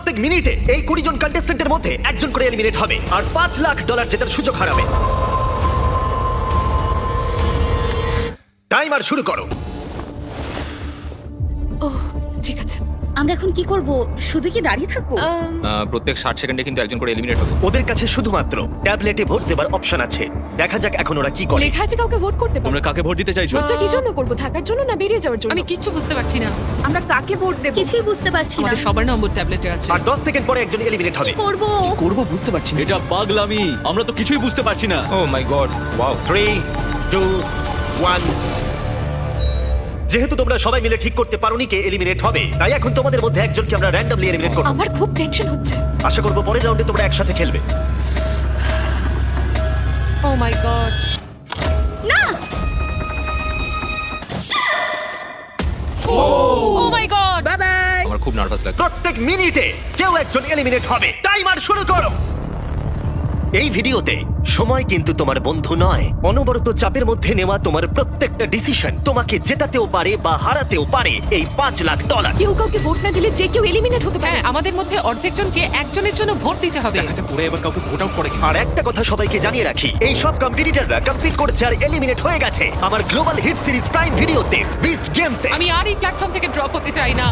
প্রত্যেক মিনিটে এই কুড়ি জন কন্টেস্টেন্টের মধ্যে একজন করে এলিমিনেট হবে। আর পাঁচ লাখ ডলার জেতার সুযোগ হারাবে। টাইমার শুরু করো। ও ঠিক আছে। আমরা এখন কি করব? শুধু কি দাঁড়িয়ে থাকব? আহ, প্রত্যেক ষাট সেকেন্ডে কিন্তু একজন করে এলিমিনেট হবে। ওদের কাছে শুধুমাত্র ট্যাবলেটে ভোট দেবার অপশন আছে। দেখা যাক এখন ওরা কি করে। লেখা আছে কাউকে ভোট করতে পারো। তোমরা কাকে ভোট দিতে চাইছো? ভোটটা কি জন্য করব? থাকার জন্য না বেরিয়ে যাওয়ার জন্য? আমি কিচ্ছু বুঝতে পারছি না। আমরা কাকে ভোট দেব? কিছুই বুঝতে পারছি না। আমাদের সবার নম্বর ট্যাবলেটে আছে। আর দশ সেকেন্ড পরে একজন এলিমিনেট হবে। করব? করব বুঝতে পারছি না। এটা পাগলামি। আমরা তো কিছুই বুঝতে পারছি না। ও my god wow three two one যেহেতু তোমরা সবাই মিলে ঠিক করতে পারোনি কে এলিমিনেট হবে তাই এখন তোমাদের মধ্যে একজনকে আমরা র্যান্ডমলি এলিমিনেট করব। আমার খুব টেনশন হচ্ছে। আশা করব পরের রাউন্ডে তোমরা একসাথে খেলবে। ও মাই গড না! Oh my god bye bye আমার খুব নার্ভাস লাগছে। প্রত্যেক মিনিটে কেউ একজন এলিমিনেট হবে। টাইমার শুরু করো। এই ভিডিওতে সময় কিন্তু তোমার বন্ধু নয়। অনবরত চাপের মধ্যে নেওয়া তোমার প্রত্যেকটা ডিসিশন তোমাকে জেতাতেও পারে বা হারাতেও পারে। এই পাঁচ লাখ ডলার কেউ কাউকে ভোট না দিলে যে কেউ এলিমিনেট হতে পারে। হ্যাঁ আমাদের মধ্যে অর্ধেক জনকে একজনের জন্য ভোট দিতে হবে। ওরা এবার কাউকে ভোট আউট করে আর একটা কথা সবাইকে জানিয়ে রাখি এই সব কম্পিটিটররা কম্পিট করছে আর এলিমিনেট হয়ে গেছে। আমার গ্লোবাল হিট সিরিজ প্রাইম ভিডিওতে বিস্ট গেমসে আমি আর এই প্ল্যাটফর্ম থেকে ড্রপ হতে চাই না।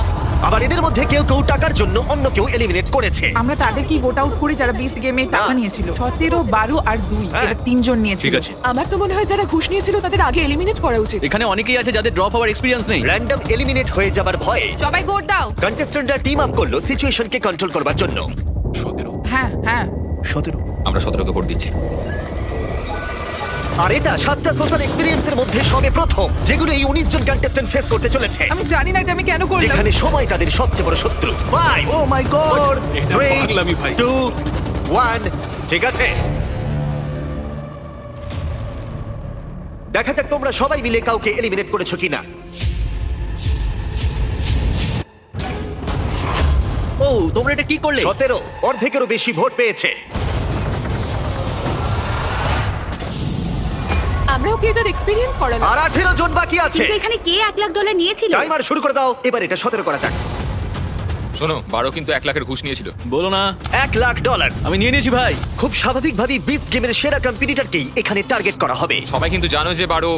আবার এদের মধ্যে কেউ কেউ টাকার জন্য অন্য কেউ এলিমিনেট করেছে। আমরা তাদেরকেই ভোট আউট করি যারা বিস্ট গেমে টাকা নিয়েছিল? সতেরো বারো আর দুই হ্যাঁ। এরা তিনজন নিয়েছিল। ঠিক আছে। আমার তো মনে হয় যারা ঘুষ নিয়েছিল তাদের আগে এলিমিনেট করা উচিত। এখানে অনেকেই আছে যাদের ড্রপ হওয়ার এক্সপিরিয়েন্স নেই। র্যান্ডম এলিমিনেট হয়ে যাবার ভয়ে সবাই ভোট দাও। কন্টেস্ট্যান্টরা টিম আপ করল সিচুয়েশনকে কন্ট্রোল করবার জন্য। সতেরো হ্যাঁ হ্যাঁ। সতেরো আমরা সতেরোকে ভোট দিচ্ছি। আর এটা সাতটা সোশ্যাল এক্সপিরিয়েন্সের মধ্যে সবে প্রথম যেগুলো এই উনিশ জন কন্টেস্ট্যান্ট ফেস করতে চলেছে। আমি জানি না এটা আমি কেন করলাম। যেখানে সময় তাদের সবচেয়ে বড় শত্রু। ফাইভ ও মাই গড এটা পাগলামি ভাই। টু ওয়ান ঠিক আছে। দেখা যাক তোমরা সবাই মিলে কাউকে এলিমিনেট করেছ কিনা। ও তোমরা এটা কি করলে? সতেরো অর্ধেকেরও বেশি ভোট পেয়েছে। আমরাও কি এটার এক্সপিরিয়েন্স করালাম? আর আঠেরো জন বাকি আছে। কিন্তু এখানে কে এক লাখ ডলার নিয়েছিল? টাইমার শুরু করে দাও এবার এটা সতেরো করা যাক। শোনো বারো কিন্তু এক লাখের ঘুষ নিয়েছিল। বলো না। এক লাখ ডলার আমি নিয়ে নিয়েছি ভাই। খুব স্বাভাবিকভাবেই বিস্ট গেমের সেরা কম্পিটিটরকেই এখানে টার্গেট করা হবে। সবাই কিন্তু জানো যে বারো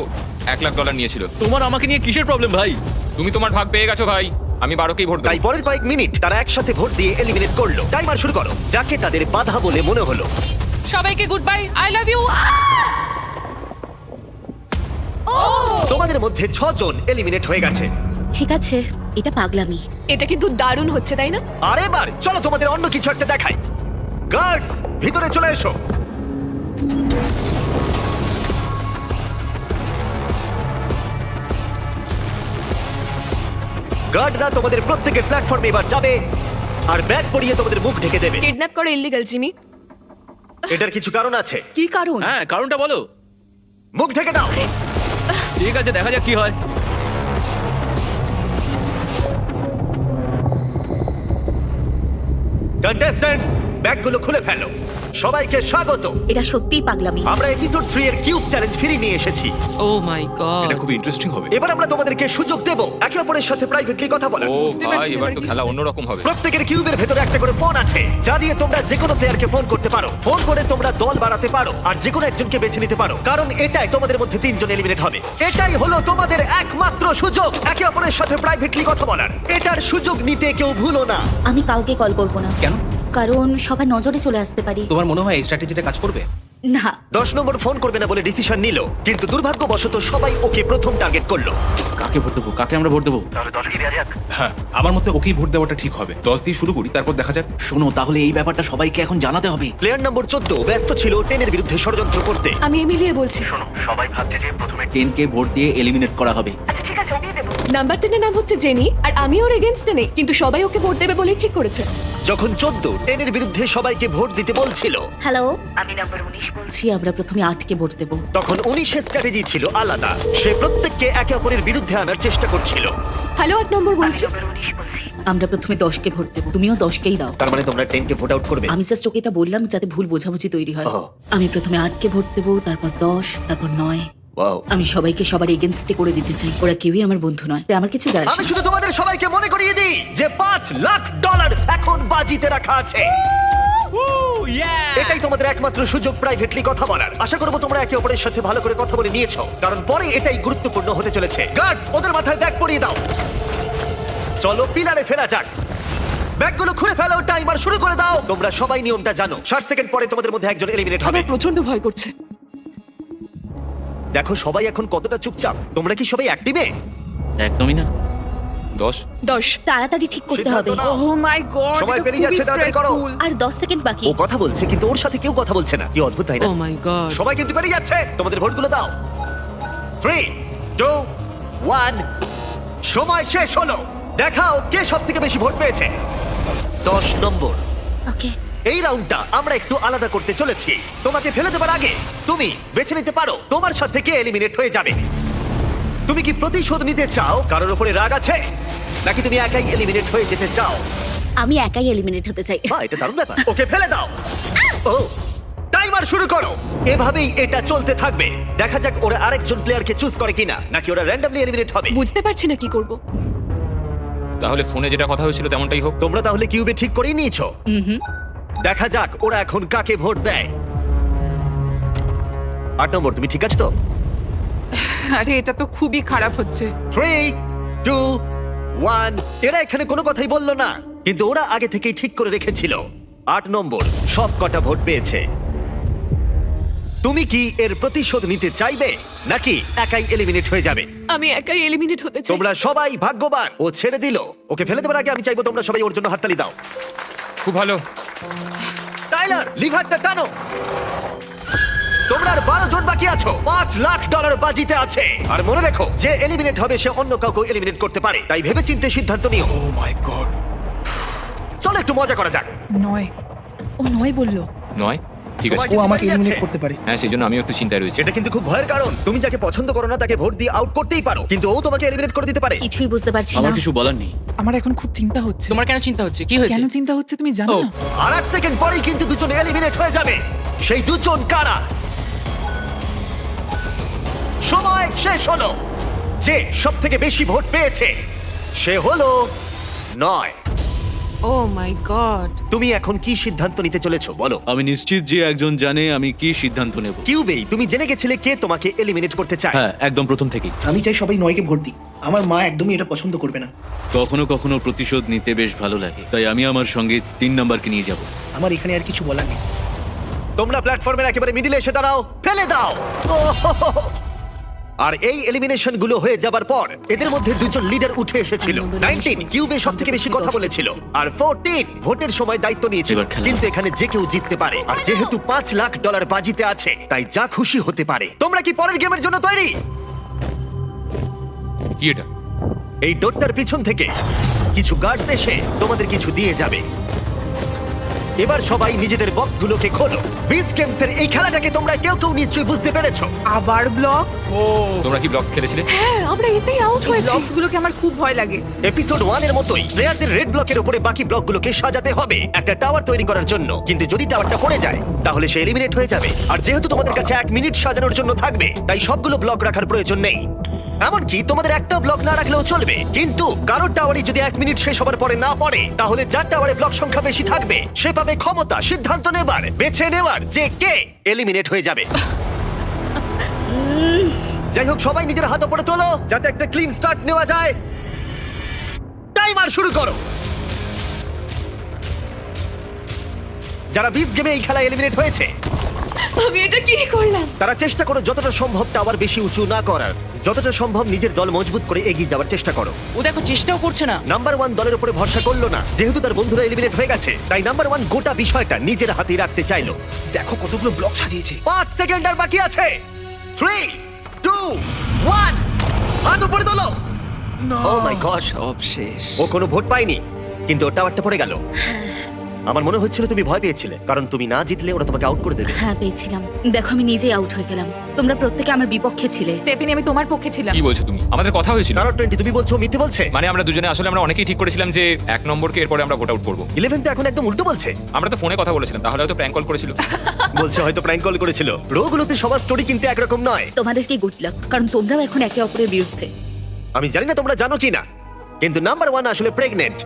এক লাখ ডলার নিয়েছিল। তোমার আমাকে নিয়ে কিসের প্রবলেম ভাই? তুমি তোমার ভাগ পেয়ে গেছো ভাই আমি বারোকেই ভোট তাই দেবো। পরের কয়েক মিনিট তারা একসাথে ভোট দিয়ে এলিমিনেট করল। টাইমার শুরু করো যাকে তাদের বাধা বলে মনে হলো। সবাইকে good bye I love you তোমাদের মধ্যে ছজন এলিমিনেট হয়ে গেছে। ঠিক আছে এটা পাগলামি। এটা কিন্তু দারুণ হচ্ছে তাই না? আর এবার চলো তোমাদের অন্য কিছু একটা দেখাই। গার্ডস ভিতরে চলে এসো। গার্ডরা তোমাদের প্রত্যেকের প্ল্যাটফর্মে এবার যাবে আর ব্যাগ পরিয়ে তোমাদের মুখ ঢেকে দেবে। কিডন্যাপ করে ইল্লিগাল জিমি। এটার কিছু কারণ আছে। কি কারণ? হ্যাঁ কারণটা বলো। মুখ ঢেকে দাও। ঠিক আছে দেখা যাক কি হয়। কন্টেস্ট্যান্টস ব্যাগগুলো খুলে ফেলো। সবাইকে স্বাগত। এটা সত্যিই পাগলামি। আমরা এপিসোড থ্রি এর কিউব চ্যালেঞ্জ ফিরিয়ে নিয়ে এসেছি। Oh my god. এটা খুব ইন্টারেস্টিং হবে। এবার আমরা তোমাদেরকে সুযোগ দেব। একে অপরের সাথে প্রাইভেটলি কথা বলার। ও ভাই এবার তো খেলা অন্যরকম হবে। প্রত্যেকের কিউবের ভেতরে একটা করে ফোন আছে যা দিয়ে তোমরা যে কোনো প্লেয়ারকে ফোন করতে পারো। ফোন করে তোমরা দল বাড়াতে পারো আর যে কোনো একজনকে বেছে নিতে পারো। কারণ এটাই তোমাদের মধ্যে তিনজন এলিমিনেট হবে। এটাই হলো তোমাদের একমাত্র সুযোগ একে অপরের সাথে প্রাইভেটলি কথা বলার। এটার সুযোগ নিতে কেউ ভুলো না। আমি কাউকে কল করব না। কেন? কারণ সবার নজরে চলে আসতে পারি। তোমার মনে হয় এই স্ট্র্যাটেজিটা কাজ করবে? না। দশ নম্বর ফোন করবে না বলে ডিসিশন নিল কিন্তু দুর্ভাগ্যবশত সবাই ওকে প্রথম টার্গেট করল। কাকে ভোট দেবো? কাকে আমরা ভোট দেবো? হ্যাঁ আমার মতে ওকেই ভোট দেওয়াটা ঠিক হবে। দশ দিয়ে শুরু করি তারপর দেখা যাক। শোনো তাহলে এই ব্যাপারটা সবাইকে এখন জানাতে হবে। প্লেয়ার নম্বর চোদ্দ ব্যস্ত ছিল টেনের বিরুদ্ধে ষড়যন্ত্র করতে। আমি এমিলিয়ে বলছি। শোনো সবাই ভাত টেনকে ভোট দিয়ে এলিমিনেট করা হবে। নাম্বার টেনের নাম হচ্ছে জেনি আর আমি ওর এগেনস্টে নেই কিন্তু সবাই ওকে ভোট দেবে বলেই ঠিক করেছে। যখন চোদ্দ টেনের বিরুদ্ধে সবাইকে ভোট দিতে বলছিল। হ্যালো আমি নাম্বার উনিশ বলছি। আমরা প্রথমে আটকে ভোট দেবো। তখন উনিশের স্ট্র্যাটেজি ছিল আলাদা। সে প্রত্যেককে একে অপরের বিরুদ্ধে আনার চেষ্টা করছিল। হ্যালো আট নম্বর বলছি। আমরা প্রথমে দশকে ভোট দেবো তুমিও দশকেই দাও। তার মানে তোমরা টেনকে ভোট আউট করবে? আমি জাস্ট ওকে এটা বললাম যাতে ভুল বোঝাবুঝি তৈরি হয়। ও। আমি প্রথমে আটকে ভোট দেবো তারপর দশ তারপর নয়। Wow. আমি সবাইকে সবার এগেনস্টে করে দিতে চাই। ওরা কেউই আমার বন্ধু নয়। তাই আমার কিছু যায় আসে আমি না। শুধু তোমাদের সবাইকে মনে করিয়ে দিই যে পাঁচ লাখ ডলার এখন বাজিতে রাখা আছে। এটাই তোমাদের একমাত্র সুযোগ প্রাইভেটলি কথা বলার। আশা করব তোমরা একে অপরের সাথে ভালো করে কথা বলে নিয়েছো। কারণ পরে এটাই গুরুত্বপূর্ণ হতে চলেছে। গার্ডস ওদের মাথায় ব্যাগ পরিয়ে দাও। চলো পিলারে ফেরা যাক। ব্যাগগুলো খুলে ফেলো টাইমার শুরু করে দাও। তোমরা সবাই নিয়মটা জানো। ষাট সেকেন্ড পরে তোমাদের মধ্যে একজন এলিমিনেট হবে। আমার প্রচণ্ড ভয় করছে। দেখো সবাই এখন কতটা চুপচাপ। তোমরা কি সবাই অ্যাক্টিভে একদমই না। দশ। দশ। তাড়াতাড়ি ঠিক করতে হবে। সিদ্ধান্ত নাও। ও মাই গড সময় পেরিয়ে যাচ্ছে, তাড়াতাড়ি করো। আর দশ সেকেন্ড বাকি। ও কথা বলছে কিন্তু ওর সাথে কেউ কথা বলছে না। কি অদ্ভুত তাই না? ও মাই গড সবাই কিন্তু পেরিয়ে যাচ্ছে। তোমাদের ভোটগুলো দাও। থ্রি টু ওয়ান সময় শেষ হলো। দেখাও কে সব থেকে বেশি ভোট পেয়েছে। দশ নম্বর। ওকে এই রাউন্ডটা আমরা একটু আলাদা করতে চলেছি। তোমাকে ফেলে দেবার আগে তুমি বেছে নিতে পারো। তোমার সাথে কে এলিমিনেট হয়ে যাবে? তুমি কি প্রতিশোধ নিতে চাও? কারোর উপরে রাগ আছে? নাকি তুমি একাই এলিমিনেট হয়ে যেতে চাও? আমি একাই এলিমিনেট হতে চাই। বা এটা দারুণ ব্যাপার। ওকে ফেলে দাও। ও টাইমার শুরু করো। এভাবেই এটা চলতে থাকবে। দেখা যাক ওরা আরেকজন প্লেয়ারকে চুজ করে কিনা নাকি ওরা র্যান্ডমলি এলিমিনেট হবে। বুঝতে পারছি না কি করব। তাহলে ফোনে যেটা কথা হয়েছিল তেমনটাই হোক। তোমরা তাহলে কিউবে ঠিক করেই নিয়েছো। দেখা যাক ওরা এখন কাকে ভোট দেয়। আট নম্বর তুমি ঠিক আছো তো? আরে এটা তো খুবই খারাপ হচ্ছে। থ্রি টু ওয়ান এরা এখানে কোনো কথাই বলল না কিন্তু ওরা আগে থেকেই ঠিক করে রেখেছিল। আট নম্বর সব কটা ভোট পেয়েছে। তুমি কি এর প্রতিশোধ নিতে চাইবে নাকি একাই এলিমিনেট হয়ে যাবে? আমি একাই এলিমিনেট হতে চাই। তোমরা সবাই ভাগ্যবান ও ছেড়ে দিল। ওকে ফেলে দেবার আগে আমি চাইব তোমরা সবাই ওর জন্য হাততালি দাও। খুব ভালো। টাইলার লিভারটা টানো। তোমরা আর বারো জন বাকি আছো। পাঁচ লাখ ডলার বাজিতে আছে। আর মনে রেখো যে এলিমিনেট হবে সে অন্য কাউকে এলিমিনেট করতে পারে। তাই ভেবে চিন্তে সিদ্ধান্ত নিও। ও মাই গড চলো একটু মজা করা যাক। নয়। ও নয় বলল। নয়? ঠিক আছে। ও আমাকে এলিমিনেট করতে পারে। হ্যাঁ সেই জন্য আমিও একটু চিন্তায় রয়েছি। এটা কিন্তু খুব ভয়ের কারণ। তুমি যাকে পছন্দ করো না তাকে ভোট দিয়ে আউট করতেই পারো। কিন্তু ও তোমাকে এলিমিনেট করে দিতে পারে। কিছুই বুঝতে পারছি আমার কিছু বলার নেই। আমার এখন খুব চিন্তা হচ্ছে। তোমার কেন চিন্তা হচ্ছে? কি হয়েছে? কেন চিন্তা হচ্ছে তুমি জানো না? আর আট সেকেন্ড পরেই কিন্তু দুজন এলিমিনেট হয়ে যাবে। সেই দুজন কারা? সময় শেষ হলো। যে সব থেকে বেশি ভোট পেয়েছে সে হলো নয়। ও মাই গড তুমি এখন কি সিদ্ধান্ত নিতে চলেছো? বলো। আমি নিশ্চিত যে একজন জানে আমি কি সিদ্ধান্ত নেব। কিউবেই তুমি জেনে গেছিলে কে তোমাকে এলিমিনেট করতে চায়। হ্যাঁ একদম প্রথম থেকেই। আমি চাই সবাই নয়কে ভোট দিক। আমার মা একদমই এটা পছন্দ করবে না। কখনো কখনো প্রতিশোধ নিতে বেশ ভালো লাগে। তাই আমি আমার সঙ্গে তিন নাম্বারকে নিয়ে যাব। আমার এখানে আর কিছু বলার নেই। তোমরা প্ল্যাটফর্মের একেবারে মিডিলে এসে দাঁড়াও। ফেলে দাও। ওহ! আর এই এলিমিনেশনগুলো হয়ে যাবার পর এদের মধ্যে দুজন লিডার উঠে এসেছিল। নাইনটিন কিউবে সব থেকে বেশি কথা বলেছিল। আর ফোরটিন ভোটের সময় দায়িত্ব নিয়েছিল। এবার খেলা। কিন্তু এখানে যে কেউ জিততে পারে আর যেহেতু পাঁচ লাখ ডলার বাজিতে আছে তাই যা খুশি হতে পারে। তোমরা কি পরের গেমের জন্য তৈরি? কি এটা? এই ডোরটার পিছন থেকে কিছু গার্ডস এসে তোমাদের কিছু দিয়ে যাবে। এবার সবাই নিজেদের বক্সগুলোকে খোলো। বিচ গেমস এর এই খেলাটাকে তোমরা কেউ কেউ নিশ্চয়ই বুঝতে পেরেছ। আবার ব্লক তোমরা কি ব্লগস খেলেছিলে? হ্যাঁ আমরা এতেই আউট হয়েছি। ব্লকস গুলোকে আমার খুব ভয় লাগে। এপিসোড ওয়ানের মতোই প্লেয়ারদের রেড ব্লকের উপরে বাকি ব্লকগুলোকে সাজাতে হবে। একটা টাওয়ার তৈরি করার জন্য। কিন্তু যদি টাওয়ারটা পড়ে যায় তাহলে সে এলিমিনেট হয়ে যাবে। আর যেহেতু তোমাদের কাছে এক মিনিট সাজানোর জন্য থাকবে তাই সবগুলো ব্লক রাখার প্রয়োজন নেই। এমনকি তোমাদের একটা ব্লক না রাখলেও চলবে। কিন্তু কারোর টাওয়ারই যদি এক মিনিট শেষ হবার পরে না পড়ে, তাহলে যার টাওয়ারে ব্লক সংখ্যা বেশি থাকবে, সে পাবে ক্ষমতা, সিদ্ধান্ত নেবার, বেছে নেবার যে কে এলিমিনেট হয়ে যাবে। যাই হোক, সবাই নিজের হাত ওপরে তোলো, যাতে একটা ক্লিন স্টার্ট নেওয়া যায়। টাইমার শুরু করো। যারা বিচ গেমে এই খেলা এলিমিনেট হয়েছে। আমি এটা কি করলাম? তারা চেষ্টা করো যতটা সম্ভব টাওয়ার বেশি উঁচু না করার। যতটা সম্ভব নিজের দল মজবুত করে এগিয়ে যাওয়ার চেষ্টা করো। ও দেখো চেষ্টাও করছে না। নাম্বার ওয়ান দলের উপরে ভরসা করল না। যেহেতু তার বন্ধুরা এলিমিনেট হয়ে গেছে তাই নাম্বার ওয়ান গোটা বিষয়টা নিজের হাতেই রাখতে চাইলো। দেখো কতগুলো ব্লক সাজিয়েছে। পাঁচ সেকেন্ড আর বাকি আছে। থ্রি টু ওয়ান হাত উপরে তোলো। ও মাই গড সব শেষ। ও কোনো ভোট পায়নি কিন্তু ওর টাওয়ারটা পড়ে গেল। আমার মনে হচ্ছিল তুমি ভয় পেয়েছিলে কারণ তুমি না জিতলে ওরা তোমাকে আউট করে দেবে। হ্যাঁ পেয়েছিলাম। দেখো আমি নিজেই আউট হয়ে গেলাম। তোমরা প্রত্যেকে আমার বিপক্ষে ছিলে। স্টেফিনি আমি তোমার পক্ষে ছিলাম। কি বলছো তুমি? আমাদের কথা হয়েছিল। কারণ টোয়েন্টি তুমি বলছো মিথ্যে বলছে? মানে আমরা দুজনে আসলে আমরা অনেকেই ঠিক করেছিলাম যে এক নম্বরকে এরপরে আমরা ভোট আউট করব। ইলেভেন তো এখন একদম উল্টো বলছে। আমরা তো ফোনে কথা বলেছিলাম তাহলে হয়তো প্র্যাঙ্ক কল করেছিল। বলছে হয়তো প্র্যাঙ্ক কল করেছিল। রোগুলোতে সবার স্টোরি কিন্তু একরকম নয়। তোমাদেরকে গুড লাক কারণ তোমরাও এখন একে অপরের বিরুদ্ধে। আমি জানি না তোমরা জানো কি না কিন্তু নাম্বার ওয়ান আসলে প্রেগনেন্ট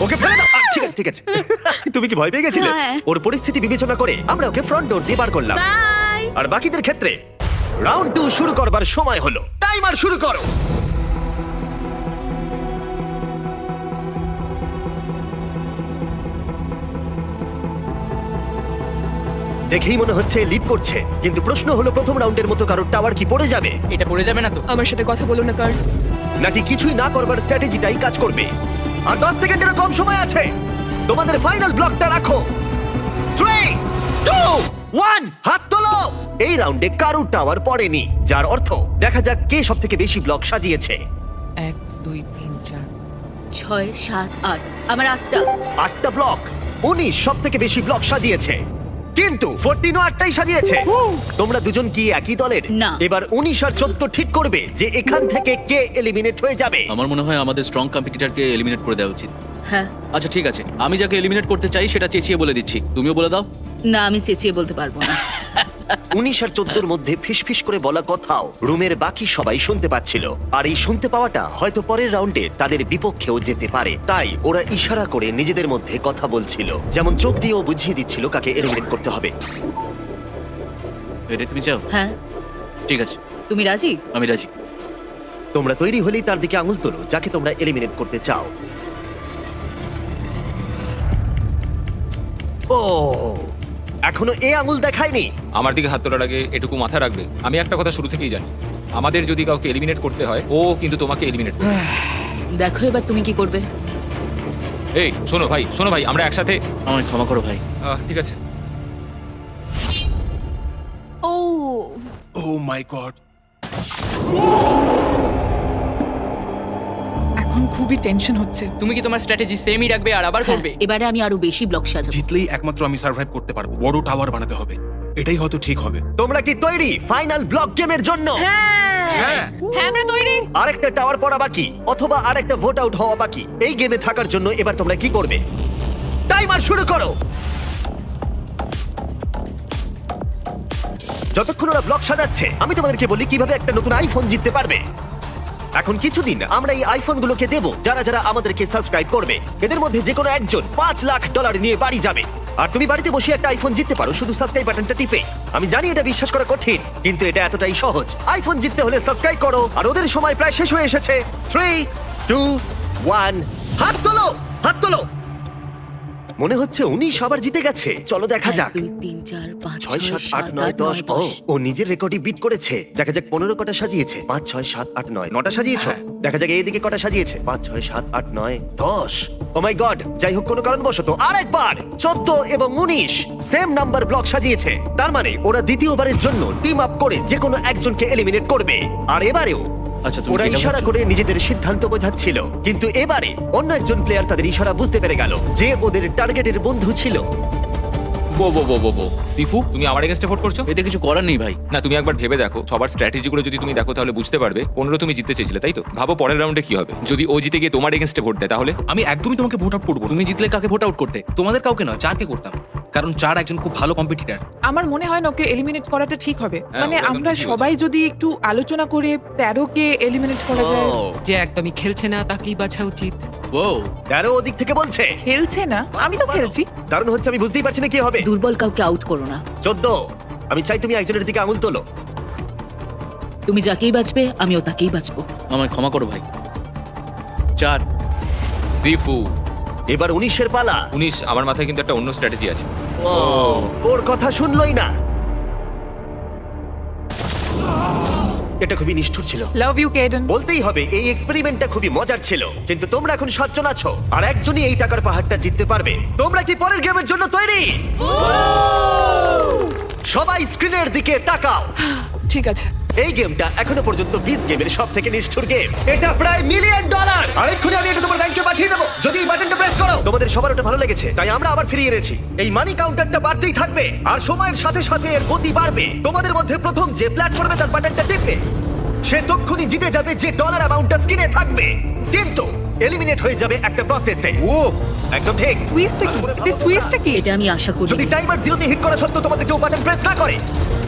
ওকে ফেলে দাও। আহ, ঠিক আছে ঠিক আছে। তুমি কি ভয় পেয়ে গেছিলে? হ্যাঁ। ওর পরিস্থিতি বিবেচনা করে আমরা ওকে ফ্রন্ট ডোর দিয়ে বার করলাম। বাই। আর বাকিদের ক্ষেত্রে রাউন্ড টু শুরু করবার সময় হলো। টাইমার শুরু করো। দেখেই মনে হচ্ছে লিড করছে কিন্তু প্রশ্ন হলো প্রথম রাউন্ডের মতো কারোর টাওয়ার কি পড়ে যাবে? এটা পড়ে যাবে না তো। আমার সাথে কথা বলো না কার নাকি কিছুই না করবার স্ট্র্যাটেজিটাই কাজ করবে? আর দশ সেকেন্ডেরও কম সময় আছে। তোমাদের ফাইনাল ব্লকটা রাখো। থ্রি টু ওয়ান হাত তোলো। এই রাউন্ডে কারু টাওয়ার পড়েনি যার অর্থ দেখা যাক কে সব থেকে বেশি ব্লক সাজিয়েছে। এক দুই তিন চার। ছয় সাত আট। আমার আটটা। আটটা ব্লক উনি সব থেকে বেশি ব্লক সাজিয়েছে। কিন্তু ফোরটিনও আটটাই সাজিয়েছে। তোমরা দুজন কি একই দলের? না। এবার উনিশ আর চোদ্দ ঠিক করবে যে এখান থেকে কে এলিমিনেট হয়ে যাবে। আমার মনে হয় আমাদের স্ট্রং কম্পিটিটরকে এলিমিনেট করে দেওয়া উচিত। হ্যাঁ। আচ্ছা ঠিক আছে। আমি যাকে এলিমিনেট করতে চাই সেটা চেঁচিয়ে বলে দিচ্ছি। তুমিও বলে দাও। না আমি চেঁচিয়ে বলতে পারব না। উনিশ আর চোদ্দোর মধ্যে ফিসফিস করে বলা কথাও রুমের বাকি সবাই শুনতে পাচ্ছিল। আর এই শুনতে পাওয়াটা হয়তো পরের রাউন্ডে তাদের বিপক্ষেও যেতে পারে। তাই ওরা ইশারা করে নিজেদের মধ্যে কথা বলছিল। যেমন চোখ দিয়েও বুঝিয়ে দিচ্ছিল কাকে এলিমিনেট করতে হবে। এটা তুমি চাও হ্যাঁ। ঠিক আছে। তুমি রাজি? আমি রাজি। তোমরা তৈরি হলেই তার দিকে আঙুল তোলো যাকে তোমরা এলিমিনেট করতে চাও। ও! এখনও এ আঙুল দেখায়নি। আমার দিকে হাত তোলার আগে এটুকু মাথা রাখবে। আমি একটা কথা শুরু থেকেই জানি। আমাদের যদি কাউকে এলিমিনেট করতে হয় ও কিন্তু তোমাকে এলিমিনেট করবে। দেখো এবার তুমি কি করবে। এই শোনো ভাই শোনো ভাই আমরা একসাথে আমায় ক্ষমা করো ভাই। আহ, ঠিক আছে। ও। ও মাই গড খুবই টেনশন হচ্ছে। তুমি কি তোমার স্ট্র্যাটেজি সেমই রাখবে আর আবার করবে? এবারে আমি আরও বেশি ব্লক সাজাবো। জিতলেই একমাত্র আমি সার্ভাইভ করতে পারব। বড় টাওয়ার বানাতে হবে। এটাই হয়তো ঠিক হবে। তোমরা কি তৈরি ফাইনাল ব্লক গেমের জন্য? হ্যাঁ। হ্যাঁ। আমরা তৈরি। আরেকটা টাওয়ার পড়া বাকি অথবা আরেকটা ভোট আউট হওয়া বাকি। এই গেমে থাকার জন্য এবার তোমরা কি করবে? টাইমার শুরু করো! যতক্ষণ ওরা ব্লক সাজাচ্ছে আমি তোমাদেরকে বলি কীভাবে একটা নতুন আইফোন জিততে পারবে। এখন কিছুদিন আমরা এই আইফোনগুলোকে দেব, যারা যারা আমাদেরকে সাবস্ক্রাইব করবে। এদের মধ্যে যে কোনো একজন পাঁচ লাখ ডলার নিয়ে বাড়ি যাবে। আর তুমি বাড়িতে বসে একটা আইফোন জিততে পারো, শুধু সাবস্ক্রাইব বাটনটা টিপে। আমি জানি এটা বিশ্বাস করা কঠিন, কিন্তু এটা এতটাই সহজ। আইফোন জিততে হলে সাবস্ক্রাইব করো, আর ওদের সময় প্রায় শেষ হয়ে এসেছে। থ্রি টু ওয়ান হাত তোলো! হাত তোলো! মনে হচ্ছে উনি সবার জিতে গেছে। চলো দেখা যাক। দুই তিন চার পাঁচ ছয় সাত আট নয় দশ ও ও নিজের রেকর্ডই বিট করেছে। দেখা যাক পনেরো কটা সাজিয়েছে। পাঁচ ছয় সাত আট নয়। নটা সাজিয়েছো? দেখা যাক এইদিকে কটা সাজিয়েছে। পাঁচ ছয় সাত আট নয় দশ। ও মাই গড যাই হোক কোনো কারণবশত আরেকবার চোদ্দ এবং উনিশ সেম নাম্বার ব্লক সাজিয়েছে। তার মানে ওরা দ্বিতীয়বারের জন্য টিম আপ করে যে কোনো একজনকে এলিমিনেট করবে। আর এবারেও আচ্ছা, তুমি ওরা ইশারা বলছো? করে নিজেদের সিদ্ধান্ত বোঝাচ্ছিল কিন্তু এবারে অন্য একজন প্লেয়ার তাদের ইশারা বুঝতে পেরে গেল যে ওদের টার্গেটের বন্ধু ছিল বো বো বো বো বো সিফু তুমি আমার এগেনস্টে ভোট করছ? এতে কিছু করার নেই ভাই। না তুমি একবার ভেবে দেখো। সবার স্ট্র্যাটেজিগুলো যদি তুমি দেখো তাহলে বুঝতে পারবে। পনেরো তুমি জিততে চেয়েছিলে তাই তো? ভাবো পরের রাউন্ডে কি হবে। যদি ও জিতে গিয়ে তোমার এগেনস্টে ভোট দেয় তাহলে? আমি একদমই তোমাকে ভোট আউট করব তুমি জিতলে কাকে ভোট আউট করতে? তোমাদের কাউকে নয় চারকে করতাম। কারণ চার একজন খুব ভালো কম্পিটিটর আমার মনে হয় না ওকে এলিমিনেট করাটা ঠিক হবে। হ্যাঁ, মানে আমরা সবাই যদি একটু আলোচনা করে তেরোকে এলিমিনেট করা যায়। যে একদমই খেলছে না তাকেই বাছা উচিত। ও তেরো ওদিক থেকে বলছে। খেলছে না? আমি তো খেলছি। কারণ হচ্ছে আমি বুঝতেই পারছি না কি হবে। দুর্বল কাউকে আউট করো না। চোদ্দ। আমি চাই তুমি একজনের দিকে আঙুল তোলো। তুমি যাকেই বাঁচবে আমিও তাকেই বাঁচবো। আমায় ক্ষমা করো ভাই। চার। সিফু এবার উনিশের পালা। উনিশ আমার মাথায় কিন্তু একটা অন্য স্ট্র্যাটেজি আছে। ও ওর কথা শুনলই না। এটা খুবই নিষ্ঠুর ছিল। লাভ ইউ কেডেন বলতেই হবে এই এক্সপেরিমেন্টটা খুবই মজার ছিল। কিন্তু তোমরা এখন সাতজন আছো আর একজনই এই টাকার পাহাড়টা জিততে পারবে। তোমরা কি পরের গেমের জন্য তৈরি? সবাই স্ক্রিনের দিকে তাকাও। ঠিক আছে। এই গেমটা এখনও পর্যন্ত বিশ গেমের সব থেকে নিষ্ঠুর গেম এটা প্রায় মিলিয়ন ডলার আর এক্ষুনি আমি এটা তোমার ব্যাংকে পাঠিয়ে দেবো। যদি এই বাটনটা আমাদের সবার ওটা ভালো লেগেছে তাই আমরা আবার ফিরিয়ে এনেছি। এই মানি কাউন্টারটা বাড়তেই থাকবে আর সময়ের সাথে সাথে এর গতি বাড়বে। তোমাদের মধ্যে প্রথম যে প্ল্যাটফর্মে তার বাটনটা টিপবে সে তক্ষুনি জিতে যাবে যে ডলার অ্যামাউন্টটা স্ক্রিনে থাকবে। কিন্তু এলিমিনেট হয়ে যাবে একটা প্রসেসে ও একদম ঠিক। টুইস্টটা কি? তোমরা। টুইস্টটা কি? এটা আমি আশা করি। যদি টাইমার জিরোতে হিট করা সত্ত্বেও তোমাদের কেউ বাটন প্রেস না করে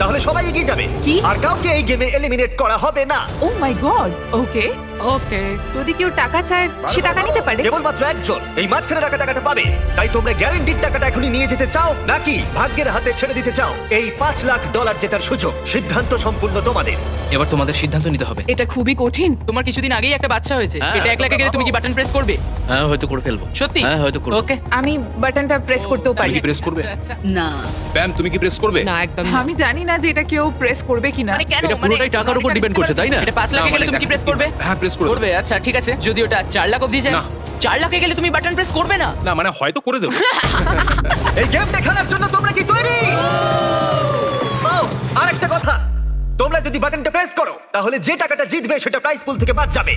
তাহলে সবাই এগিয়ে যাবে। কি? আর কাউকে এই গেমে এলিমিনেট করা হবে না। ও মাই গড ওকে ওকে যদি কেউ টাকা চায় সে টাকা নিতে পারে। কেবলমাত্র একজন। এই মাঝখানে রাখা টাকাটা পাবে। তাই তোমরা গ্যারান্টিড টাকাটা এখনই নিয়ে যেতে চাও নাকি ভাগ্যের হাতে ছেড়ে দিতে চাও? এই পাঁচ লাখ ডলার জেতার সুযোগ সিদ্ধান্ত সম্পূর্ণ তোমাদের। এবার তোমাদের সিদ্ধান্ত নিতে হবে। এটা খুবই কঠিন। তোমার কিছুদিন আগেই একটা বাচ্চা হয়েছে। হ্যাঁ, এটা এক লাখে গেলে তুমি কি বাটন প্রেস করবে? হ্যাঁ হয়তো করে ফেলব। সত্যি? হ্যাঁ হয়তো করব। ওকে। আমি বাটনটা প্রেস করতেও পারি। কি প্রেস করবে? আচ্ছা না। ব্যাম তুমি কি প্রেস করবে? না একদম না। আমি জানি না যে এটা কেউ প্রেস করবে কিনা। মানে কেন? এটা মানে পুরোটাই টাকার উপর ডিপেন্ড করছে তাই না। এটা পাঁচ লাখে গেলে মানে তুমি কি প্রেস করবে? হ্যাঁ, press করব। করবে আচ্ছা ঠিক আছে। যদি ওটা চার লাখ অবধি যায় না। চার লাখে গেলে তুমি বাটন প্রেস করবে না? না মানে হয়তো করে দেবো। এই গেমটা খেলার জন্য তোমরা কি তৈরি? ও আরেকটা কথা। তোমরা যদি বাটনটা প্রেস করো তাহলে যে টাকাটা জিতবে সেটা প্রাইস পুল থেকে বাদ যাবে।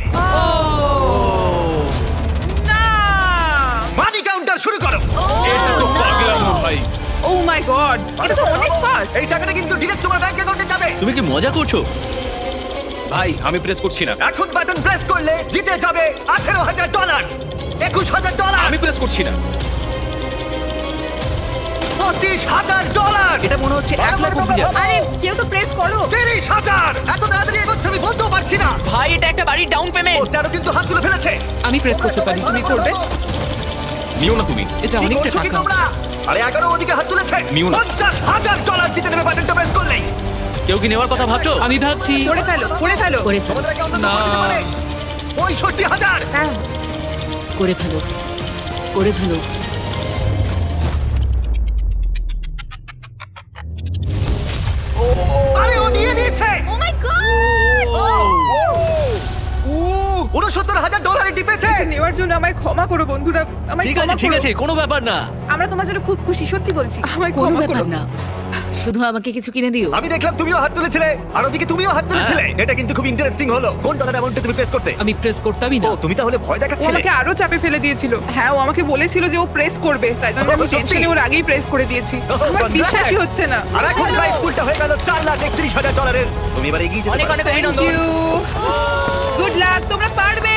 মানি কাউন্টার শুরু করো। এটা তো পাগলামো ভাই। ও মাই গড এটা তো অনেক ফাস্ট এই টাকাটা কিন্তু ডিরেক্ট তোমার ব্যাংক অ্যাকাউন্টে যাবে। তুমি কি মজা করছ? ভাই আমি প্রেস করছি না। এখন বাটন প্রেস করলে জিতে যাবে আঠেরো হাজার ডলার একুশ হাজার ডলার আমি প্রেস করছি না। পঁচিশ হাজার ডলার এটা মনে হচ্ছে এক লাখ আরে কেউ তো প্রেস করো। তিরিশ হাজার। এত তাড়াতাড়ি এগোচ্ছে আমি বলতেও পারছি না। ভাই এটা একটা বাড়ির ডাউন ও পেমেন্ট তেরো কিন্তু হাত তুলে ফেলেছে। আমি প্রেস করতে পারি তুমি করবে? নিও না তুমি। এটা কি অনেকটা করছ কি টাকা। তোমরা? আরে এগারো ওদিকে হাত তুলেছে। নিও না। পঞ্চাশ হাজার ডলার জিতে নেবে বাটনটা প্রেস করলেই। কেউ কি নেওয়ার কথা ভাবছ? আমি ভাবছি করে ফেলো করে ফেলো। করে ফেলো। করে পারে? পঁয়ষট্টি হাজার। হ্যাঁ। করে ফেলো। করে ফেলো। আরে ও নিয়ে নিয়েছে। ও মাই গড উনসত্তর হাজার ডলারে টিপেছে। নেওয়ার জন্য আমায় ক্ষমা করো বন্ধুরা আমায় ঠিক আছে ক্ষমা ঠিক করো। আছে কোনো ব্যাপার না। আমরা তোমার জন্য খুব খুশি সত্যি বলছি। আমায় কোনো ক্ষমা করো। ব্যাপার না। শুধু আমাকে কিছু কিনে দিও। আমি দেখলাম তুমিও হাত তুলেছিলে। আর ওদিকে তুমিও হাত তুলেছিলে। এটা কিন্তু খুব ইন্টারেস্টিং হলো। কোন ডলার অ্যামাউন্টে তুমি প্রেস করতে? আমি প্রেস করতামই না। ও তুমি তাহলে ভয় ও দেখাচ্ছিলে। আমাকে আরও চাপে ফেলে দিয়েছিল। হ্যাঁ ও আমাকে বলেছিল যে ও প্রেস করবে। তাই জন্য আমি সত্যি? টেনশনে ওর আগেই প্রেস করে দিয়েছি। আমার congrats! বিশ্বাসই হচ্ছে না। আর এখন প্রাইস পুলটা হয়ে গেল চার লাখ একত্রিশ হাজার ডলারের তুমি এবার এগিয়ে যেতে অনেক পারো। অনেক থ্যাংক অভিনন্দন। ইউ গুড লাক তোমরা পারবে।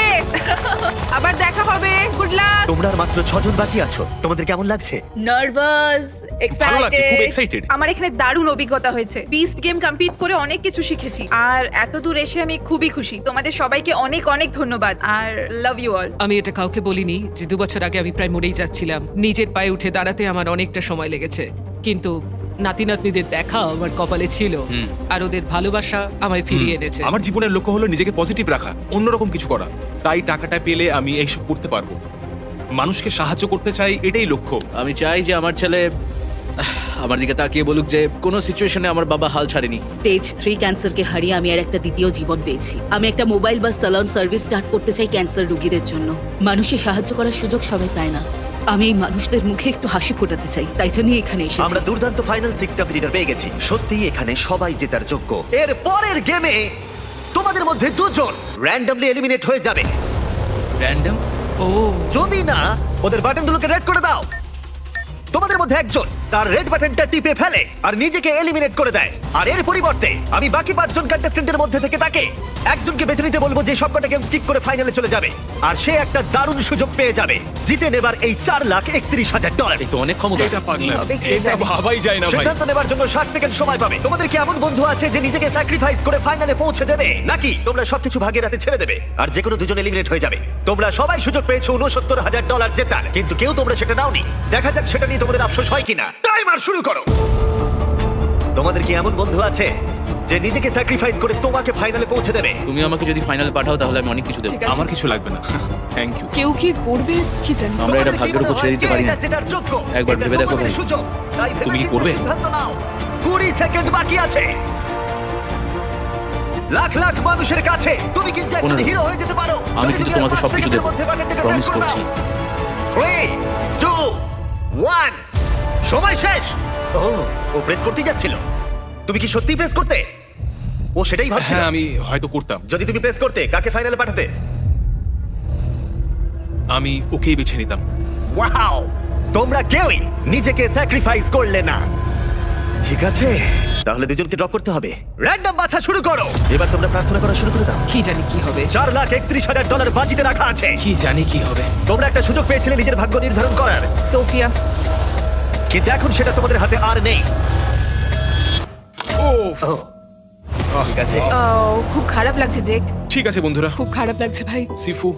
তোমরা আর মাত্র ছজন বাকি আছো। তোমাদের কেমন লাগছে? নার্ভাস ভালো লাগছে খুব এক্সাইটেড এক্সাইটেড আমার এখানে দারুণ অভিজ্ঞতা হয়েছে। বিস্ট গেম কমপ্লিট করে অনেক কিছু শিখেছি। আর এত দূর এসে আমি খুবই খুশি। তোমাদের সবাইকে অনেক অনেক ধন্যবাদ। আর লাভ ইউ অল আমি এটা কাউকে বলিনি যে দু বছর আগে আমি প্রায় মরেই যাচ্ছিলাম। নিজের পায়ে উঠে দাঁড়াতে আমার অনেকটা সময় লেগেছে। কিন্তু নাতি নাতনিদের দেখা আমার কপালে ছিল। আর ওদের ভালোবাসা আমায় ফিরিয়ে এনেছে। আমার জীবনের লক্ষ্য হলো নিজেকে পজিটিভ রাখা অন্যরকম কিছু করা। তাই টাকাটা পেলে আমি এইসব করতে পারব। মানুষকে সাহায্য করতে চাই এটাই লক্ষ্য। আমি চাই যে আমার ছেলে আমার দিকে তাকিয়ে বলুক যে কোনো সিচুয়েশনে আমার বাবা হাল ছাড়েনি। স্টেজ থ্রি ক্যান্সারকে হারিয়ে আমি আর একটা দ্বিতীয় জীবন পেয়েছি। আমি একটা মোবাইল বা সালন সার্ভিস স্টার্ট করতে চাই ক্যান্সার রোগীদের জন্য। মানুষকে সাহায্য করার সুযোগ সবাই পায় না। আমি এই মানুষদের মুখে একটু হাসি ফোটাতে চাই তাই জন্যই এখানে এসেছি। আমরা দুর্দান্ত ফাইনাল সিক্স কম্পিটিটর পেয়ে গেছি। সত্যিই এখানে সবাই জেতার যোগ্য। এর পরের গেমে তোমাদের মধ্যে দুজন র্যান্ডমলি এলিমিনেট হয়ে যাবে। র্যান্ডম ও। যদি না ওদের বাটনগুলোকে রেড করে দাও। তোমাদের মধ্যে একজন। তার রেড বাটনটা টিপে ফেলে আর নিজেকে এলিমিনেট করে দেয়। আর এর পরিবর্তে আমি বাকি পাঁচজন কন্টেস্টেন্টের মধ্যে থেকে তাকে একজনকে বেছে নিতে বলব যে সবকটা গেম স্কিপ করে ফাইনালে চলে যাবে। আর সে একটা দারুণ সুযোগ পেয়ে যাবে জিতে নেবার এই চার লাখ একত্রিশ হাজার ডলার তো অনেক ক্ষমতা। এটা পাগলাম। হবে কে এটা জানে? ভাবাই যায় না ভাই। সিদ্ধান্ত নেবার জন্য ষাট সেকেন্ড সময় পাবে। তোমাদের কি এমন বন্ধু আছে যে নিজেকে স্যাক্রিফাইস করে ফাইনালে পৌঁছে দেবে? নাকি তোমরা সবকিছু ভাগের হাতে ছেড়ে দেবে আর যে কোনো দুজন এলিমিনেট হয়ে যাবে? তোমরা সবাই সুযোগ পেয়েছ উনসত্তর হাজার ডলার জেতার। কিন্তু কেউ তোমরা সেটা নাওনি। দেখা যাক সেটা নিয়ে তোমাদের আফসোস হয় কিনা। টাইমার শুরু করো তোমাদের কি এমন বন্ধু আছে যে নিজেকে স্যাক্রিফাইস করে তোমাকে ফাইনালে পৌঁছে দেবে তুমি আমাকে যদি ফাইনালে পাঠাও তাহলে আমি অনেক কিছু দেবো ঠিক আছে আমার কিছু লাগবে না থ্যাংক ইউ কেউ কি করবে কি জানি আমরা এটা তোমাদের কি ভাগ্যের মনে উপর হয় ছেড়ে দিতে কে পারি না এটা জেতার যোগ্য? একবার এটা ভেবে দেখো তোমাদের ভাই। সুযোগ। তাই ভেবে তুমি কি চিন্তে করবে? সিদ্ধান্ত নাও কুড়ি সেকেন্ড বাকি আছে লাখ লাখ মানুষের কাছে তুমি কিন্তু একজন পনেরো। হিরো হয়ে যেতে পারো আমি যদি কিন্তু তুমি আর তোমাকে পাঁচ সবকিছু সেকেন্ডের দেবো। মধ্যে বাটনটাকে Promise press করে দাও। করছি। Three, two, one. সময় শেষ। ও ও প্রেস করতেই যাচ্ছিল। তুমি কি সত্যি প্রেস করতে? ও সেটাই ভাবছিল। হ্যাঁ আমি হয়তো করতাম। যদি তুমি প্রেস করতে কাকে ফাইনালে পাঠাতে? আমি ওকেই বেছে নিতাম। ওয়াও তোমরা কেউই নিজেকে স্যাক্রিফাইস করলে না। ঠিক আছে তাহলে দুজনকে ড্রপ করতে হবে। র্যান্ডম বাছা শুরু করো। এবার তোমরা প্রার্থনা করা শুরু করে দাও। কি জানি কি হবে। চার লাখ একত্রিশ হাজার ডলার বাজিতে রাখা আছে। কি জানি কি হবে। তোমরা একটা সুযোগ পেয়েছিলে নিজের ভাগ্য নির্ধারণ করার। সোফিয়া কিন্তু এখন সেটা তোমাদের হাতে আর নেই। ও ও, ঠিক আছে। ও, খুব খারাপ লাগছে জেক। ঠিক আছে বন্ধুরা। খুব খারাপ লাগছে ভাই। সিফু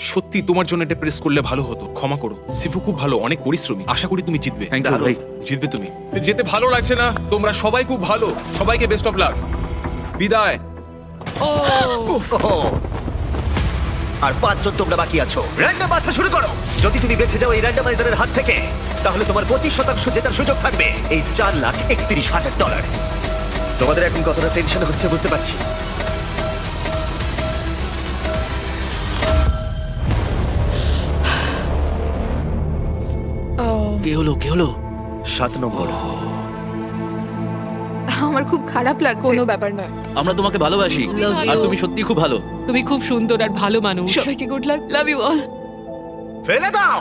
সত্যি তোমার জন্য এটা প্রেস করলে ভালো হতো। ক্ষমা করো। সিফু খুব ভালো অনেক পরিশ্রমী। আশা করি তুমি জিতবে। ভাই। জিতবে তুমি। যেতে ভালো লাগছে না। তোমরা সবাই খুব ভালো। সবাইকে বেস্ট অফ লাক বিদায়। ওহো। আর পাঁচজন তোমরা বাকি আছো। র্যান্ডম বাছা শুরু করো। যদি তুমি বেঁচে যাও এই র্যান্ডমাইজারের হাত থেকে। তাহলে তোমার পঁচিশ শতাংশ জেতার সুযোগ থাকবে। এই চার লাখ একত্রিশ হাজার ডলার। তোমাদের এখন কতটা টেনশন হচ্ছে বুঝতে পারছি। কে হলো? কে হলো? সাত নম্বর। আমার খুব খারাপ লাগছে। কোনো ব্যাপার নয়। আমরা তোমাকে ভালোবাসি। Love you. আর তুমি সত্যি খুব ভালো। তুমি খুব সুন্দর আর ভালো মানুষ। সবাইকে good luck love you all ফেলে দাও!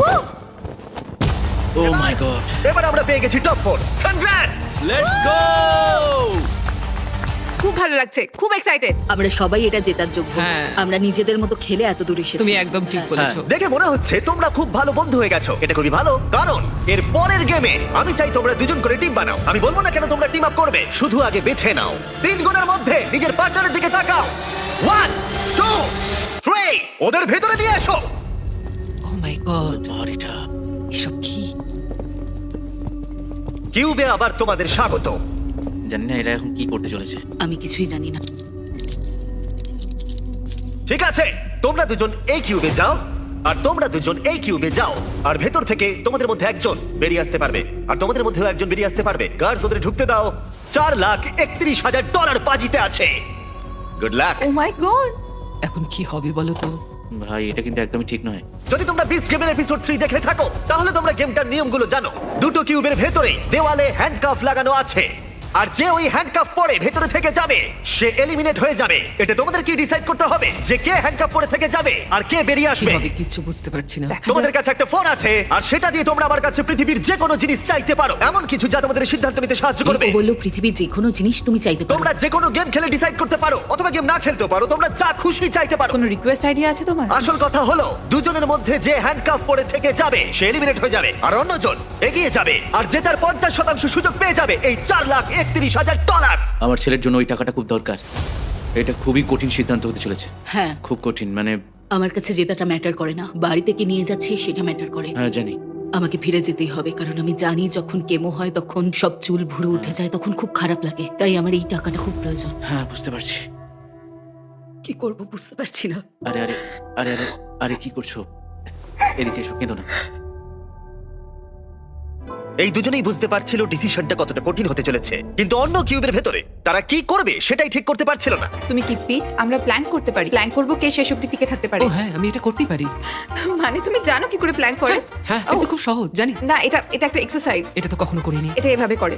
ও মাই গড এবার আমরা পেয়ে গেছি top four congrats let's go খুব ভালো লাগছে খুব এক্সাইটেড আমরা সবাই এটা জেতার যোগ্য। হ্যাঁ। আমরা নিজেদের মতো খেলে এত দূর এসেছি। তুমি একদম ঠিক হ্যাঁ। বলেছ। দেখে মনে হচ্ছে তোমরা খুব ভালো বন্ধু হয়ে গেছো। এটা খুবই ভালো। কারণ এর পরের গেমে আমি চাই তোমরা দুজন করে টিম বানাও। আমি বলব না কেন তোমরা টিম আপ করবে। শুধু আগে বেছে নাও। তিন গুণের মধ্যে নিজের পার্টনারের দিকে তাকাও। ওয়ান টু থ্রি ওদের ভেতরে নিয়ে এসো। গড। আর এটা। এসব কি? কিউবে আবার তোমাদের স্বাগত। জানি না এরা এখন কি করতে চলেছে। আমি কিছুই জানি না। ঠিক আছে তোমরা দুজন এই কিউবে যাও আর তোমরা দুজন এই কিউবে যাও আর ভেতর থেকে তোমাদের মধ্যে একজন বেরিয়ে আসতে পারবে আর তোমাদের মধ্যেও একজন বেরিয়ে আসতে পারবে। গার্ডস ওদের ঢুকতে দাও চার লাখ একত্রিশ হাজার ডলার বাজিতে আছে। Good luck oh my god এখন কি হবে বলো তো? ভাই, এটা কিন্তু একদমই ঠিক নয়। যদি তোমরা বিচ গেমের এপিসোড থ্রি দেখে থাকো, তাহলে তোমরা গেমটার নিয়মগুলো জানো। দুটো কিউবের ভেতরে দেওয়ালে হ্যান্ডকাফ লাগানো আছে। আর যে ওই হ্যান্ডকাফ পরে ভেতরে থেকে যাবে সে এলিমিনেট হয়ে যাবে। এটা তোমাদের কি ডিসাইড করতে হবে যে কে হ্যান্ডকাফ পরে থেকে যাবে আর কে বেরিয়ে আসবে। কিচ্ছু বুঝতে পারছি না। তোমাদের কাছে একটা ফোন আছে আর সেটা দিয়ে তোমরা আমার কাছে পৃথিবীর যে কোনো জিনিস চাইতে পারো। এমন কিছু যা তোমাদের সিদ্ধান্ত নিতে সাহায্য করবে। ও বলল পৃথিবীর যে কোনো জিনিস তুমি চাইতে পারো। তোমরা যে কোনো গেম খেলে ডিসাইড করতে পারো অথবা গেম না খেলতে পারো তোমরা যা খুশি চাইতে পারো। কোনো রিকোয়েস্ট আইডিয়া আছে তোমার? আসল কথা হলো দুজনের মধ্যে যে হ্যান্ডকাফ পরে থেকে যাবে সে এলিমিনেট হয়ে যাবে আর অন্যজন এগিয়ে যাবে আর যে তার পঞ্চাশ শতাংশ সুযোগ পেয়ে যাবে এই চার লাখ একত্রিশ হাজার ডলার আমার ছেলের জন্য ওই টাকাটা খুব দরকার। এটা খুবই কঠিন সিদ্ধান্ত হতে চলেছে। হ্যাঁ। খুব কঠিন মানে আমার কাছে জেতাটা ম্যাটার করে না। বাড়িতে কি নিয়ে যাচ্ছি সেটা ম্যাটার করে। হ্যাঁ জানি। আমাকে ফিরে যেতেই হবে কারণ আমি জানি যখন কেমো হয় তখন সব চুল ভুরু উঠে যায় তখন খুব খারাপ লাগে। তাই আমার এই টাকাটা খুব প্রয়োজন। হ্যাঁ বুঝতে পারছি। কি করব বুঝতে পারছি না। আরে আরে আরে আরে আরে কি করছ? এদিকে এসো কেঁদো না। এই দুজনেই বুঝতে পারছিল ডিসিশনটা কতটা কঠিন হতে চলেছে। কিন্তু অন্য কিউবের ভেতরে তারা কি করবে সেটাই ঠিক করতে পারছিল না। তুমি কি ফিট? আমরা প্ল্যান করতে পারি। প্ল্যান করব কে শেষ অবধি টিকে থাকতে পারে? ও হ্যাঁ আমি এটা করতেই পারি। মানে তুমি জানো কি করে প্ল্যান করে? হ্যাঁ ও, এটা খুব সহজ জানি। না এটা এটা একটা এক্সারসাইজ এটা তো কখনো করিনি। এটা এভাবে করে।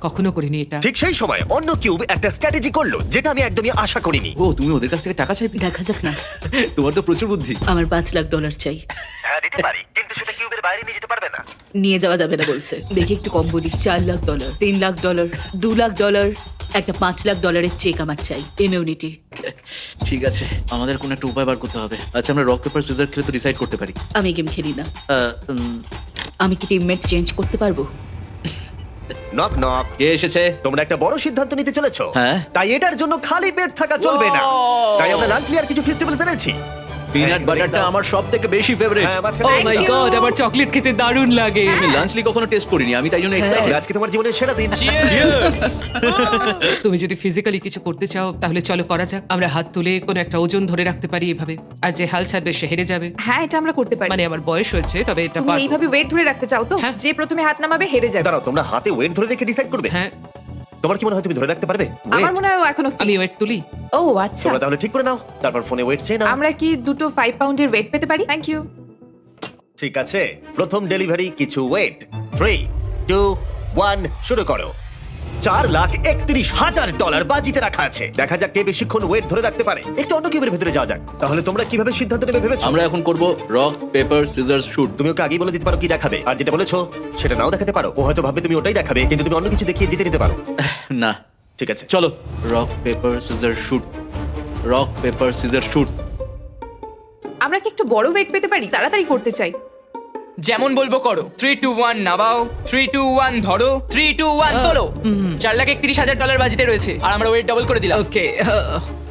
কখনো করিনি এটা। ঠিক সেই সময় অন্য কিউব একটা স্ট্র্যাটেজি করল যেটা আমি একদমই আশা করিনি। ও তুমি ওদের কাছ থেকে টাকা চাইবে? দেখা যাক না। তোমার তো প্রচুর বুদ্ধি। আমার পাঁচ লাখ ডলার চাই। হ্যাঁ দিতে পারি কিন্তু সেটা কিউবের বাইরে নিয়ে যেতে পারবে না। নিয়ে যাওয়া যাবে না বলছে। দেখি একটু কম বলি চার লাখ ডলার তিন লাখ ডলার দু লাখ ডলার একটা পাঁচ লাখ ডলারের চেক আমার চাই ইমিউনিটি ঠিক আছে আমাদের কোনো একটা উপায় বার করতে হবে। আচ্ছা আমরা রক পেপার সিজার খেলে তো ডিসাইড করতে পারি। আমি গেম খেলি না। আমি কি টিমমেট চেঞ্জ করতে পারব? নক নক কে এসেছে? তোমরা একটা বড় সিদ্ধান্ত নিতে চলেছো। হ্যাঁ। তাই এটার জন্য খালি পেট থাকা চলবে না। তাই আমরা লাঞ্চ আর কিছু ফেস্টিভ্যালস এনেছি। পিনাট বাটারটা আমার সব থেকে বেশি ফেভারিট হ্যাঁ ও মাই you. গড আমার চকলেট খেতে দারুণ লাগে। আমি লাঞ্চলি কখনো টেস্ট করিনি আমি তাই জন্য তাহলে এক্সাইটেড আজকে তোমার জীবনের সেরা দিন। তুমি যদি ফিজিক্যালি কিছু করতে চাও তাহলে চলো করা যাক। আমরা হাত তুলে কোনো একটা ওজন ধরে রাখতে পারি এভাবে। আর যে হাল ছাড়বে সে হেরে যাবে। হ্যাঁ এটা আমরা করতে পারি। মানে আমার বয়স হয়েছে তবে এটা তুমি পারব। এইভাবে ওয়েট ধরে রাখতে চাও তো? হ্যাঁ। যে প্রথমে হাত নামাবে হেরে যাবে। দাঁড়াও তোমরা হাতে ওয়েট ধরে রেখে ডিসাইড করবে? হ্যাঁ। তোমার কি মনে হয় তুমি ধরে রাখতে পারবে? আমার মনে হয় ও এখনও আমি ওয়েট তুলি। ও আচ্ছা। তোমরা তাহলে ঠিক করে নাও। তারপর ফোনে ওয়েট চেয়ে নাও। আমরা কি দুটো ফাইভ পাউন্ডের ওয়েট পেতে পারি? থ্যাংক ইউ ঠিক আছে। প্রথম ডেলিভারি কিছু ওয়েট থ্রি টু ওয়ান শুরু করো। চার লাখ একত্রিশ হাজার ডলার বাজিতে রাখা আছে। দেখা যাক কে বেশিক্ষণ ওয়েট ধরে রাখতে পারে। একটু অন্য কিউবের ভেতরে যাওয়া যাক। তাহলে তোমরা কীভাবে সিদ্ধান্ত নেবে ভেবেছো? আমরা এখন করব রক পেপার সিজার শুট। তুমি ওকে আগেই বলে দিতে পারো কি দেখাবে। আর যেটা বলেছ সেটা নাও দেখাতে পারো। ও হয়তো ভাববে তুমি ওটাই দেখাবে কিন্তু তুমি অন্য কিছু দেখিয়ে জিতে নিতে পারো। না। ঠিক আছে। চলো। Rock paper scissor shoot. Rock paper scissor shoot. আমরা কি একটু বড় ওয়েট পেতে পারি? তাড়াতাড়ি করতে চাই। যেমন বলব করো। থ্রি টু ওয়ান নামাও। থ্রি টু ওয়ান ধরো। থ্রি টু ওয়ান তোলো। চার লাখ একত্রিশ হাজার ডলার বাজিতে রয়েছে। আর আমরা ওয়েট ডবল করে দিলাম। ওকে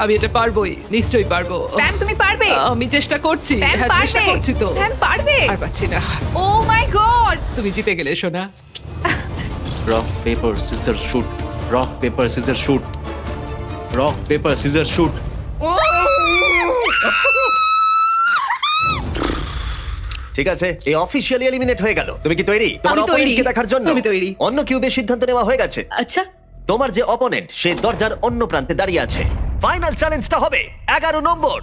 আমি এটা পারবোই নিশ্চয়ই পারব। প্যাম তুমি পারবে। আমি চেষ্টা করছি হ্যাঁ চেষ্টা করছি তো। প্যাম পারবে। আর পাচ্ছি না। ও মাই গড তুমি জিতে গেলে সোনা। Rock paper scissor shoot rock paper scissor shoot rock paper scissor shoot ঠিক আছে? এই অফিসিয়ালি এলিমিনেট হয়ে গেল। তুমি কি তৈরি? তোমার আমি তৈরি। অপোনেন্টকে দেখার জন্য। আমি তৈরি। অন্য কিউবের সিদ্ধান্ত নেওয়া হয়ে গেছে। আচ্ছা। তোমার যে অপোনেন্ট সে দরজার অন্য প্রান্তে দাঁড়িয়ে আছে। ফাইনাল চ্যালেঞ্জটা হবে এগারো নম্বর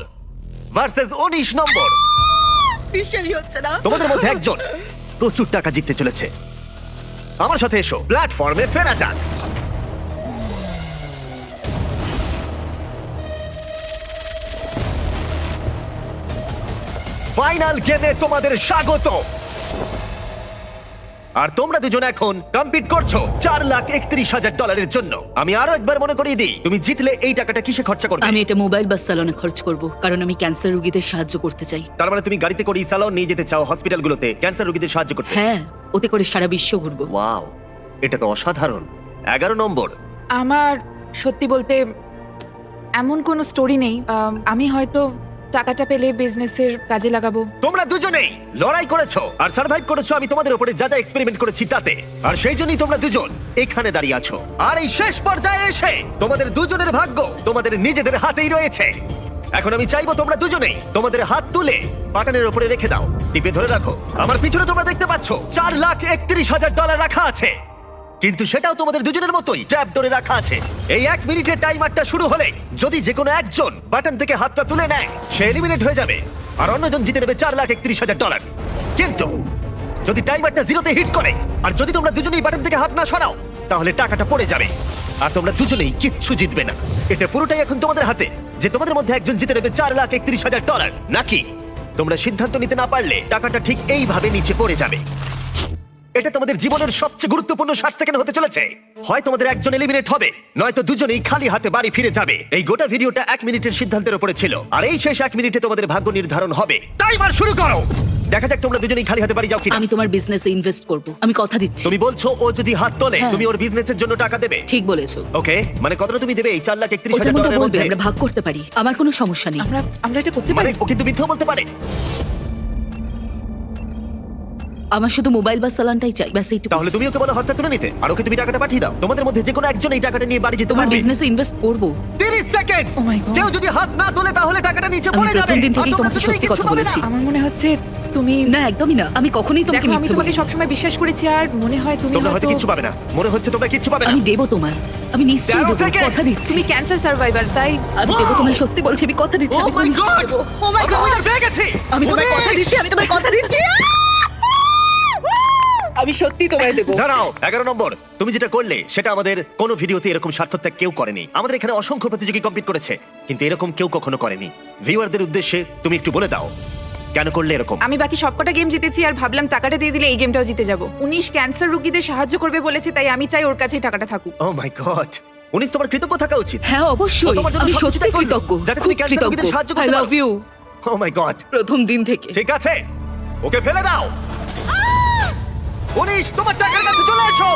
ভার্সেস উনিশ নম্বর। বিশ্বাসই হচ্ছে না। তোমাদের মধ্যে একজন প্রচুর টাকা জিততে চলেছে। আমার সাথে এসো। প্ল্যাটফর্মে ফেরা যাক। ফাইনাল গেমে তোমাদের স্বাগত। আর তোমরা দুজন এখন কম্পিট করছ চার লাখ একত্রিশ হাজার ডলারের জন্য। আমি আরও একবার মনে করিয়ে দিই তুমি জিতলে এই টাকাটা কিসে খরচা করবে? আমি এটা মোবাইল বা স্যালনে খরচ করব কারণ আমি ক্যান্সার রোগীদের সাহায্য করতে চাই। তার মানে তুমি গাড়িতে করে স্যালন নিয়ে যেতে চাও হসপিটালগুলোতে ক্যান্সার রোগীদের সাহায্য করতে? হ্যাঁ ওতে করে সারা বিশ্ব ঘুরবো। ওয়াও এটা তো অসাধারণ। এগারো নম্বর। আমার সত্যি বলতে এমন কোনো স্টোরি নেই আমি হয়তো টাকাটা পেলে বিজনেসের কাজে লাগাবো। তোমরা দুজনেই লড়াই করেছ আর সার্ভাইভ করেছ, আমি তোমাদের উপরে যা যা এক্সপেরিমেন্ট করেছি তাতে। আর সেই জন্যই তোমরা দুজন এখানে দাঁড়িয়ে আছো। আর এই শেষ পর্যায়ে এসে তোমাদের দুজনের ভাগ্য তোমাদের নিজেদের হাতেই রয়েছে। এখন আমি চাইব তোমরা দুজনেই তোমাদের হাত তুলে বাটনের উপরে রেখে দাও। টিপে ধরে রাখো। আমার পিছনে তোমরা দেখতে পাচ্ছ, চার লাখ একত্রিশ হাজার ডলার রাখা আছে। কিন্তু সেটাও তোমাদের দুজনের মতোই ট্র্যাপ ধরে রাখা আছে। এই এক মিনিটের টাইমারটা শুরু হলে যদি যে কোনো একজন বাটন থেকে হাতটা তুলে নেয়, সে এলিমিনেট হয়ে যাবে। আর অন্যজন জিতে নেবে চার লাখ একত্রিশ হাজার ডলার কিন্তু যদি টাইমারটা জিরোতে হিট করে, আর যদি তোমরা দুজনেই বাটন থেকে হাত না সরাও, তাহলে টাকাটা পড়ে যাবে। আর তোমরা দুজনেই কিচ্ছু জিতবে না। এটা পুরোটাই এখন তোমাদের হাতে, যে তোমাদের মধ্যে একজন জিতে নেবে চার লাখ একত্রিশ হাজার ডলার নাকি? তোমরা সিদ্ধান্ত নিতে না পারলে টাকাটা ঠিক এইভাবে নিচে পড়ে যাবে। এটা তোমাদের জীবনের সবচেয়ে গুরুত্বপূর্ণ ষাট সেকেন্ড হতে চলেছে? হয় তোমাদের একজন এলিমিনেট হবে নয়তো দুজনেই খালি হাতে বাড়ি ফিরে যাবে। এই গোটা ভিডিওটা এক মিনিটের সিদ্ধান্তের উপরে ছিল আর এই শেষ এক মিনিটে তোমাদের ভাগ্য নির্ধারণ হবে। টাইমার শুরু করো! দেখা যাক তোমরা দুজনেই খালি হাতে বাড়ি যাও কিনা। আমি তোমার বিজনেসে ইনভেস্ট করব। আমি কথা দিচ্ছি। তুমি বলছো ও যদি হাত তোলে হ্যাঁ। তুমি ওর বিজনেসের জন্য টাকা দেবে? ঠিক বলেছ। ওকে মানে কতটা তুমি দেবে? এই চার লাখ একত্রিশ হাজার ডলারের বলবে মধ্যে? আমরা ভাগ করতে পারি। আমার কোনো সমস্যা নেই। আমরা আমরা এটা করতে মানে পারি। ও কিন্তু মিথ্যেও বলতে পারে? আমার শুধু মোবাইল বা সালানটাই চাই ব্যাস এইটুকু। তাহলে তুমি ওকে বলো হাতটা তুলে নিতে? আর ওকে তুমি টাকাটা পাঠিয়ে দাও। তোমাদের মধ্যে যে কোনো একজন এই টাকাটা নিয়ে বাড়ি যেতে তোমার পারবে। বিজনেসে ইনভেস্ট করব। 30 সেকেন্ড Oh my God. কেউ যদি হাত না তোলে তাহলে টাকাটা নিচে আমি পড়ে যাবে। প্রথম দিন আর থেকেই তোমরা তোমাকে দুজনেই সত্যি কিচ্ছু কথা পাবে না। বলেছি। আমার মনে হচ্ছে তুমি না একদমই না। আমি কখনোই তোমাকে দেখো আমি মিথ্যে তোমাকে বলিনি। সবসময় বিশ্বাস করেছি আর মনে হয় তুমি তোমরা হয়তো হয়তো কিচ্ছু পাবে না। মনে হচ্ছে তোমরা কিচ্ছু পাবে না। আমি দেবো তোমায়। আমি নিশ্চয়ই দেবো। seconds। কথা দিচ্ছি। তুমি ক্যান্সার সার্ভাইভার তাই আমি দেবো তোমায় সত্যি বলছি আমি কথা দিচ্ছি ও আমি মাই গড দেবো। আমরা পেয়ে গেছি! আমি তোমায় কথা দিচ্ছি আমি তোমায় কথা দিচ্ছি। আমি সত্যি তোমায় দেবো। দাঁড়াও এগারো নম্বর। তুমি যেটা করলে সেটা আমাদের কোনো ভিডিওতে এরকম স্বার্থত্যাগ কেউ করেনি। আমাদের এখানে অসংখ্য প্রতিযোগী কম্পিট করেছে কিন্তু এরকম কেউ কখনো করেনি। ভিউয়ারদের উদ্দেশ্যে তুমি একটু বলে দাও কেন করলে এরকম? আমি বাকি সবকটা গেম জিতেছি আর ভাবলাম টাকাটা দিয়ে দিলে এই গেমটাও জিতে যাব। উনিশ ক্যান্সার রোগীদের সাহায্য করবে বলেছে তাই আমি চাই ওর কাছেই টাকাটা থাকুক। ও মাই গড উনিশ তোমার কৃতজ্ঞ থাকা উচিত। হ্যাঁ অবশ্যই। তোমার জন্য আমি সত্যি কৃতজ্ঞ যাতে তুমি ক্যান্সার রোগীদের সাহায্য I love you oh my god প্রথম দিন থেকে। ঠিক আছে? ওকে ফেলে দাও। উনিশ তোমার টাকার কাছে চলে এসো।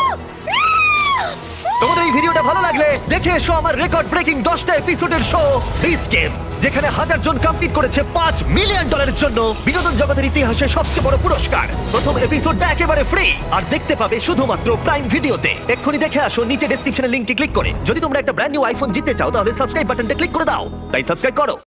তোমাদের এই ভিডিওটা ভালো লাগলে দেখে এসো আমার রেকর্ড ব্রেকিং দশটা এপিসোডের শো বিচ গেমস যেখানে হাজার জন কমপ্লিট করেছে পাঁচ মিলিয়ন ডলারের জন্য বিনোদন জগতের ইতিহাসে সবচেয়ে বড় পুরস্কার। প্রথম এপিসোডটা একেবারে ফ্রি আর দেখতে পাবে শুধুমাত্র প্রাইম ভিডিওতে এক্ষুনি দেখে আসো, নিচে ডেসক্রিপশনে লিংকে ক্লিক করে। যদি তোমরা একটা ব্র্যান্ড নিউ আইফোন জিততে চাও, তাহলে সাবস্ক্রাইব বাটনটা ক্লিক করে দাও। তাই সাবস্ক্রাইব করো।